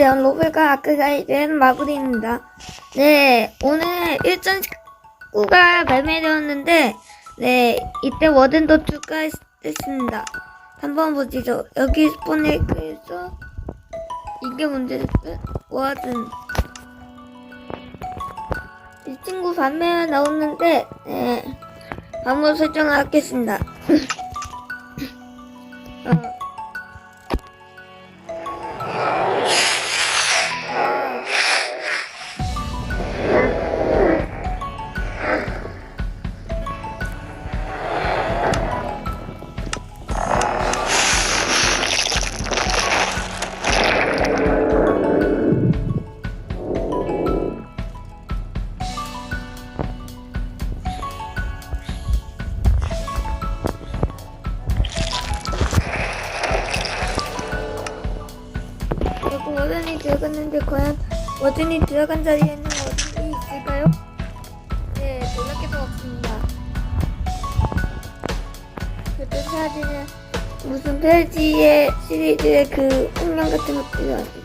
안녕하세요. 로벨과 아크가 된 마블입니다. 네, 오늘 1.19가 발매되었는데, 네, 이때 워든도 추가했습니다. 한번 보시죠. 여기 스포네크에서 이게 문제였어요. 워든. 이 친구 반면 나오는데, 네, 방법 설정을 하겠습니다. 과연 워든이 들어간 자리에는 어딘이 있을까요? 네, 놀랍게도 없습니다. 그때 사진은 무슨 펠지의 시리즈의 그 운명 같은 것들이 왔습니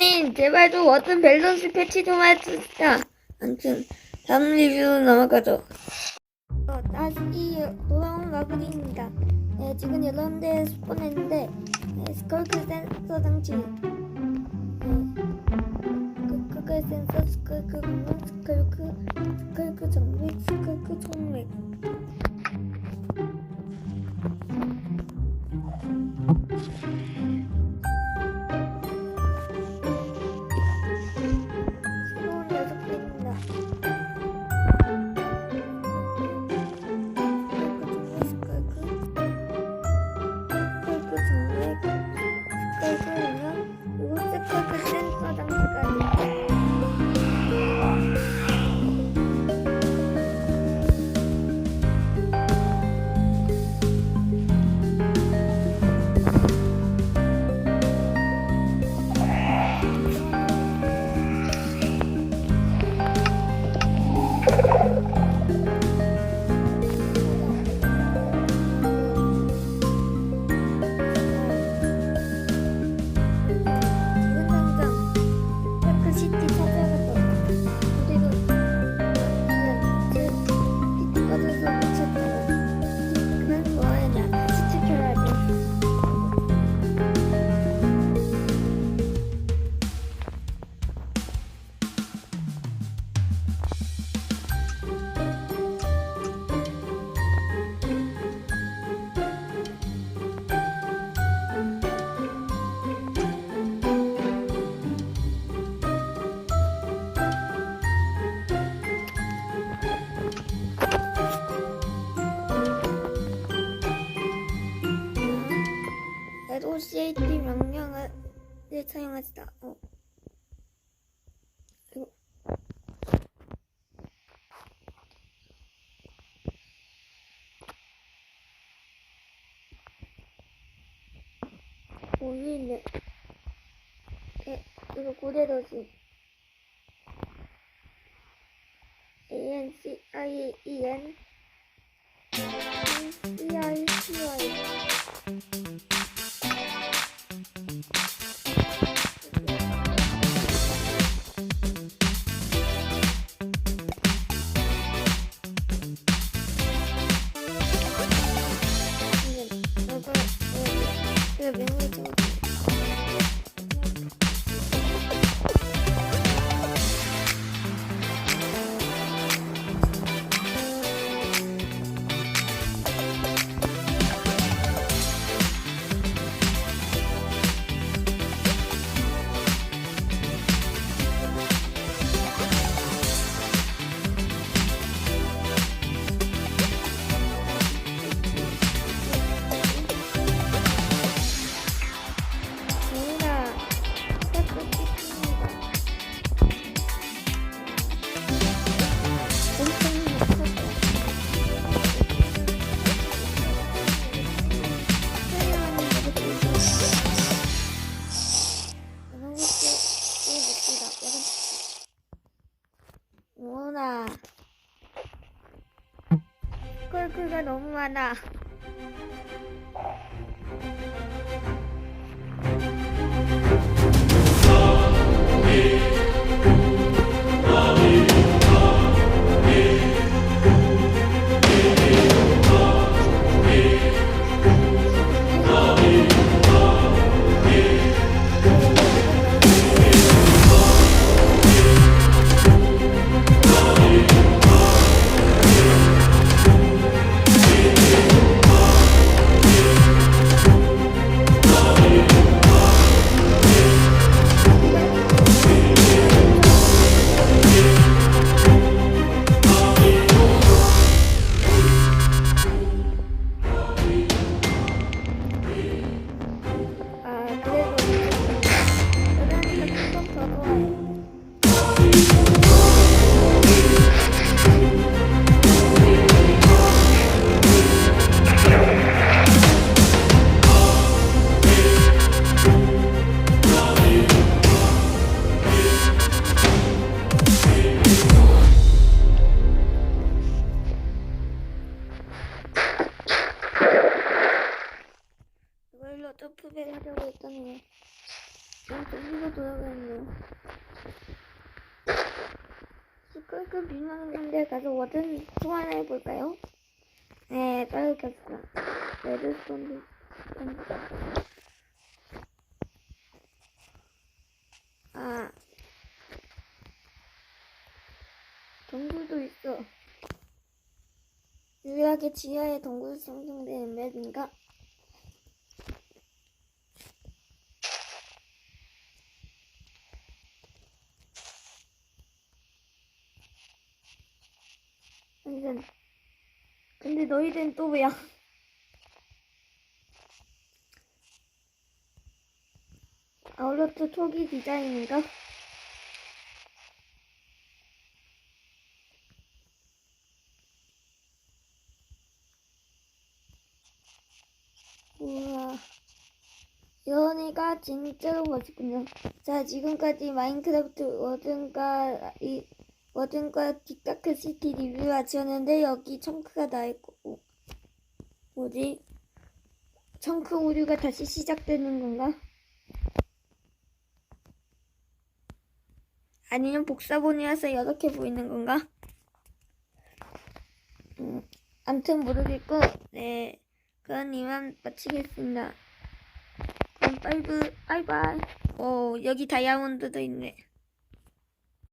님, 제발 좀 어떤 밸런스 패치 좀 해주시다. 아무튼 다음 리뷰로 넘어가죠. 어, 다시 돌아온 마블입니다. 네, 지금 여러 군데 스폰했는데 네, 스컬크 센서 장치 네, 그, 그거 센서 스컬크 공룡 스컬크 사용하시다. 어. 이거. 오일네. 에, 이거 고대도시. A N 스컬 했더니 좀 돌리고 돌아가네요. 시끌급 유명한 데 가서 워든 소환해 볼까요? 네, 떨어졌어. 레드스톤도 아 동굴도 있어. 유일하게 지하에 동굴 상승되는 맵인가? 근데 너희들은 또 뭐야? 아울러트 초기 디자인인가? 우와. 연애가 진짜로 멋있군요. 자, 지금까지 마인크래프트 워든과 이 워든과 뒷다크 시티 리뷰 마쳤는데 여기 청크가 나 있고 뭐지? 청크 오류가 다시 시작되는 건가? 아니면 복사본이라서 이렇게 보이는 건가? 음, 암튼 모르겠고 네 그럼 이만 마치겠습니다. 그럼 빠이브 바이바이. 오 여기 다이아몬드도 있네.